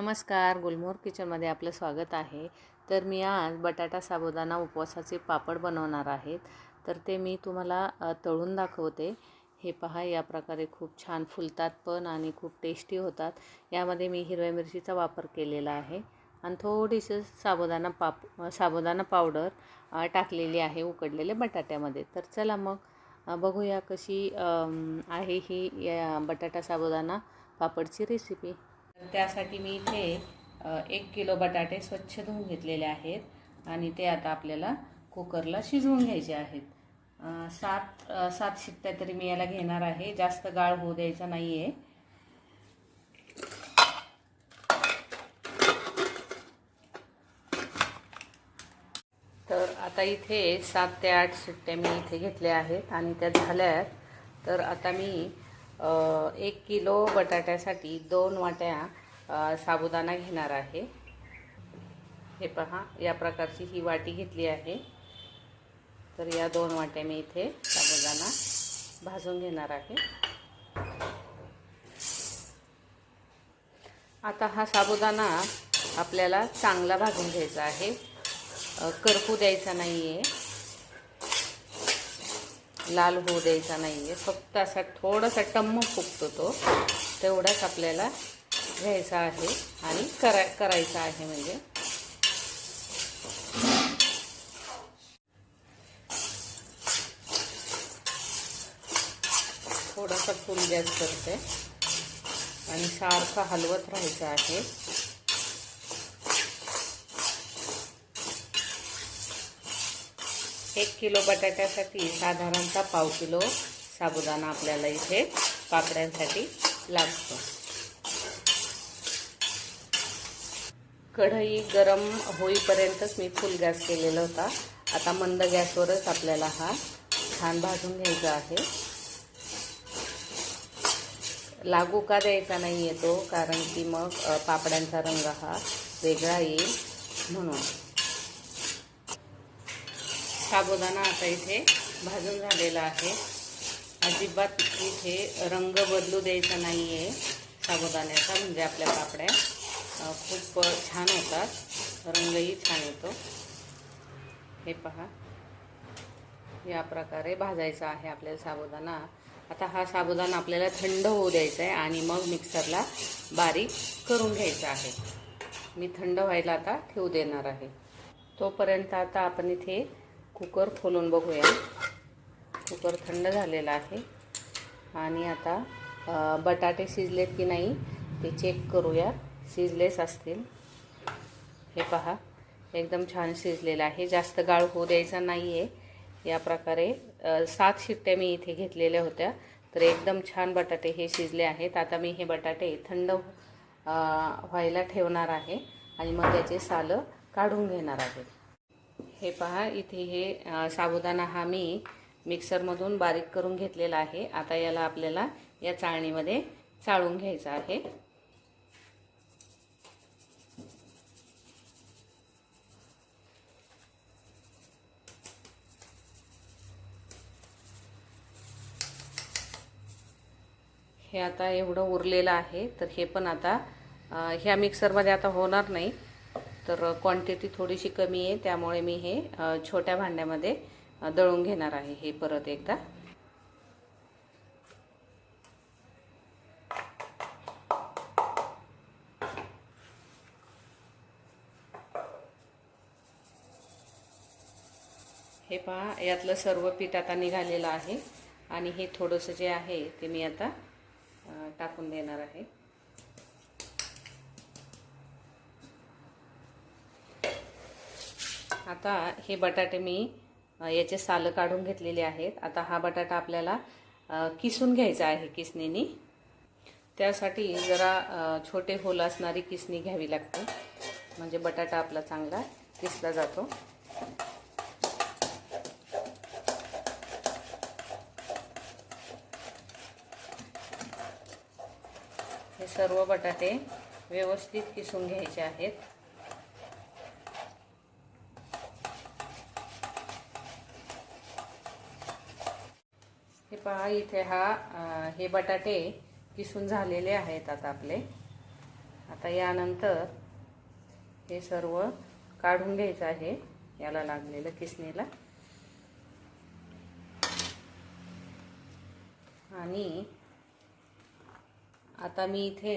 नमस्कार गुलमोहर किचनमध्ये आपलं स्वागत आहे. तर मी आज बटाटा साबुदाणा उपवासाचे पापड बनवणार आहेत. तर ते मी तुम्हाला तळून दाखवते. हे पहा या प्रकारे खूप छान फुलतात पण आणि खूप टेस्टी होतात. यामध्ये मी हिरव्या मिरचीचा वापर केलेला आहे. आणि थोडीशी साबुदाणा पाप साबुदाणा पावडर टाकलेली आहे उकडलेल्या बटाट्यामध्ये. तर चला मग बघूया कशी आहे ही या बटाटा साबुदाणा पापडची रेसिपी त्यासाठी मी इथे एक किलो बटाटे स्वच्छ धुवून घेतलेले आहेत आणि ते आता आपल्याला कुकरला शिजवून घ्यायचे आहेत. सात सात शिट्ट्या तरी मी याला घेणार आहे. जास्त गाळ होऊ द्यायचा नाही आहे तर आता इथे सात ते आठ शिट्ट्या मी इथे घेतल्या आहेत आणि त्या झाल्यात. तर आता मी एक किलो बटाट्यासाठी दोन वाट्या साबुदाणा घेणार आहे. हे पहा या प्रकारची ही वाटी घेतली आहे. तर या दोन वाट्या मी इथे साबुदाणा भाजून घेणार आहे. आता हा साबुदाणा आपल्याला चांगला भाजून घ्यायचा आहे. करपू द्यायचा नाही आहे लाल होऊ द्यायचा नाही आहे फक्त असा थोडासा टम्म फुगतो तो. तेवढाच आपल्याला घ्यायचा आहे आणि करा करायचा आहे म्हणजे. थोडासा फुल गॅस करते. आणि सारखं हलवत राहायचं आहे. एक किलो बटाट्यासाठी साधारणतः पाव किलो साबुदाणा आपल्याला इथे पापड्यांसाठी लागतो. कढई गरम होईपर्यंतच मी फुल गॅस केलेला होता. आता मंद गॅसवरच आपल्याला हा छान भाजून घ्यायचा आहे. लागू का द्यायचा नाही येतो कारण की मग पापड्यांचा रंग हा वेगळा येईल म्हणून. साबुदाणा आता इथे भाजून झालेला आहे. अजिबात इथे रंग बदलू द्यायचा नाही आहे साबुदाण्याचा म्हणजे आपल्या पापड्या. खूप छान होतात. रंगही छान येतो. हे पहा. या प्रकारे भाजायचा आहे आपल्याला साबुदाणा. आता हा साबुदाणा आपल्याला थंड होऊ द्यायचा आहे आणि मग मिक्सरला बारीक करून घ्यायचा आहे. मी थंड व्हायला आता ठेवू देणार आहे. तोपर्यंत आता आपण इथे कुकर खोलून बघूया. कुकर थंड झालेला आहे. आणि आता बटाटे शिजलेत की नाही ते चेक करूया. शिजलेच असतील. हे पहा एकदम छान शिजलेलं आहे. जास्त गाळ होऊ द्यायचा नाही आहे या प्रकारे सात शिट्ट्या मी इथे घेतलेल्या होत्या. तर एकदम छान बटाटे हे शिजले आहेत. आता मी हे बटाटे थंड व्हायला ठेवणार आहे. आणि मग त्याचे सालं काढून घेणार आहे. हे पहा इथे हे साबुदाणा हा मी मिक्सरमधून बारीक करून घेतलेला आहे. आता याला आपल्याला या चाळणीमध्ये चाळून घ्यायचं आहे. हे आता एवढं उरलेलं आहे तर हे पण आता ह्या मिक्सरमध्ये आता होणार नाही. तर क्वांटिटी थोडीशी कमी आहे त्यामुळे मी हे छोट्या भांड्यामध्ये दळून घेणार आहे हे परत एकदा. हे पहा यातलं सर्व पीठ आता निघालेलं आहे आणि हे थोडंसं जे आहे ते मी आता टाकून देणार आहे. आता हे बटाटे मी याचे सालं काढून घेतलेले आहेत. आता हा बटाटा आपल्याला किसून घ्यायचा आहे किसणीनी. त्यासाठी जरा छोटे होल असणारी किसणी घ्यावी लागते. म्हणजे बटाटा आपला चांगला किसला जातो. हे सर्व बटाटे व्यवस्थित किसून घ्यायचे आहेत. पहा इथे हा हे बटाटे किसून झालेले आहेत आता आपले. आता यानंतर हे सर्व काढून घ्यायचं आहे याला लागलेलं किसणीला. आणि आता मी इथे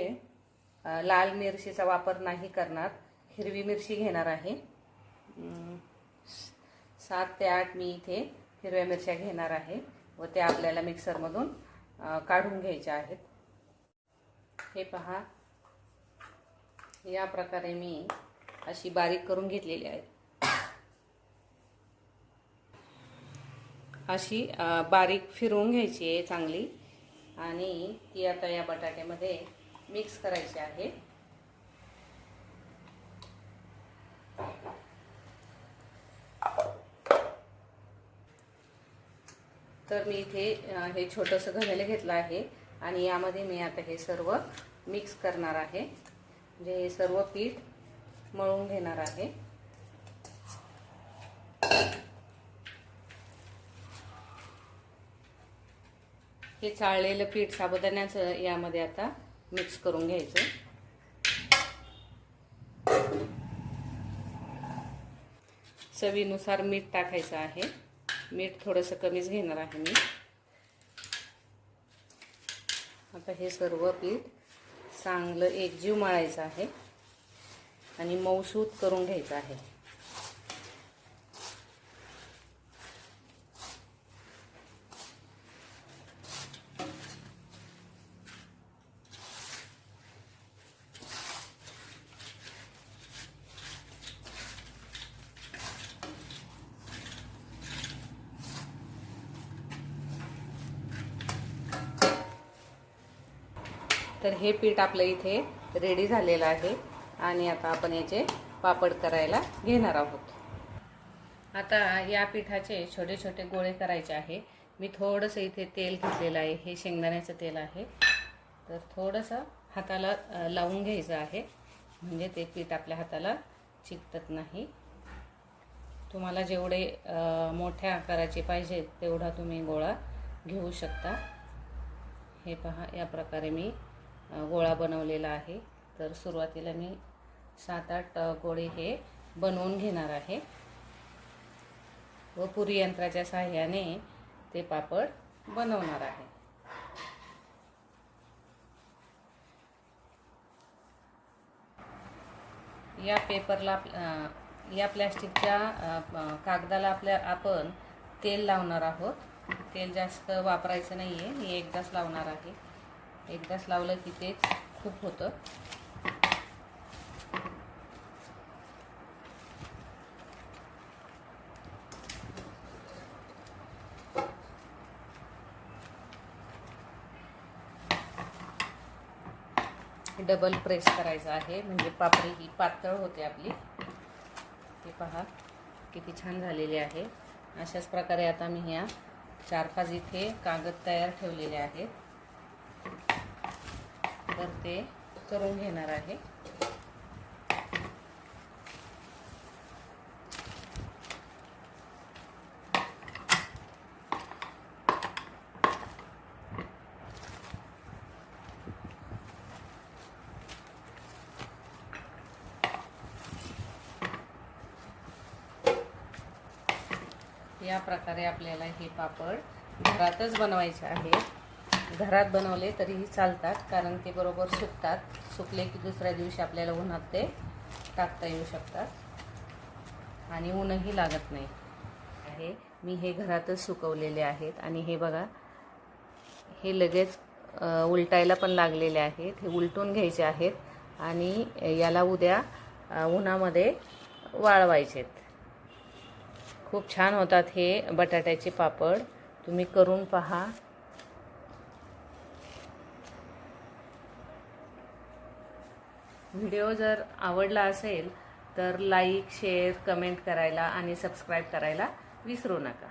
लाल मिरचीचा वापर नाही करणार हिरवी मिरची घेणार आहे. सात ते आठ मी इथे हिरव्या मिरच्या घेणार आहे. व त्या आपल्याला मिक्सरमधून काढून घ्यायच्या आहेत. हे पहा. या प्रकारे मी अशी बारीक करून घेतलेली आहे अशी बारीक फिरवून घ्यायची आहे चांगली. आणि ती आता या बटाट्यामध्ये मिक्स करायची आहे. तर मी इथे हे छोटंसं घमेलं घेतलं आहे. आणि यामध्ये मी आता हे सर्व मिक्स करणार आहे. म्हणजे हे सर्व पीठ मळून घेणार आहे. हे चाळलेलं पीठ साबुदाण्याचं यामध्ये आता मिक्स करून घ्यायचं. चवीनुसार मीठ टाकायचं आहे. मीठ थोडंसं कमीच घेणार आहे मी. आता हे सर्व पीठ चांगलं एकजीव मळायचं आहे आणि मऊसूत करून घ्यायचं आहे. तर हे पीठ आपलं इथे रेडी झालेलं आहे. आणि आता आपण याचे पापड करायला घेणार आहोत. आता या पिठाचे छोटे छोटे गोळे करायचे आहे. मी थोडंसं इथे तेल घेतलेलं आहे. हे शेंगदाण्याचं तेल आहे. तर थोडंसं हाताला लावून घ्यायचं आहे. म्हणजे ते पीठ आपल्या हाताला चिकटत नाही. तुम्हाला जेवढे मोठ्या आकाराचे पाहिजे तेवढा तुम्ही गोळा घेऊ शकता. हे पहा या प्रकारे मी गोळा बनवलेला आहे. तर सुरुवातीला मी सात आठ गोळे हे बनवून घेणार आहे. व पुरी यंत्राच्या साहाय्याने ते पापड बनवणार आहे. या पेपरला आप- या प्लॅस्टिकच्या कागदाला आपल्या आपण तेल लावणार आहोत. तेल जास्त वापरायचं नाही आहे मी एकदाच लावणार आहे. एकदाच लावलं की तेच खूप होतं. डबल प्रेस करायचं आहे. म्हणजे पापडी ही पातळ होते आपली. हे पहा किती छान झालेली आहे. अशाच प्रकारे आता मी ह्या चार पाच इथे कागद तयार ठेवलेले आहेत. तर ते करून घेणार आहे. या प्रकारे आपल्याला हे पापड घरातच बनवायचे आहे. घरात बनवले तरीही चालतात कारण ते बरोबर सुकतात. सुकले की दुसऱ्या दिवशी आपल्याला उन्हात ते टाकता येऊ शकतात. आणि ऊनही लागत नाही. आहे. मी हे घरातच सुकवलेले आहेत. आणि हे बघा हे लगेच उलटायला पण लागलेले आहेत. हे उलटून घ्यायचे आहेत. आणि याला उद्या उन्हामध्ये वाळवायचेत. खूप छान होतात हे बटाट्याचे पापड. तुम्ही करून पहा. व्हिडिओ जर आवडला असेल तर लाईक शेअर कमेंट करायला आणि सबस्क्राईब करायला विसरू नका.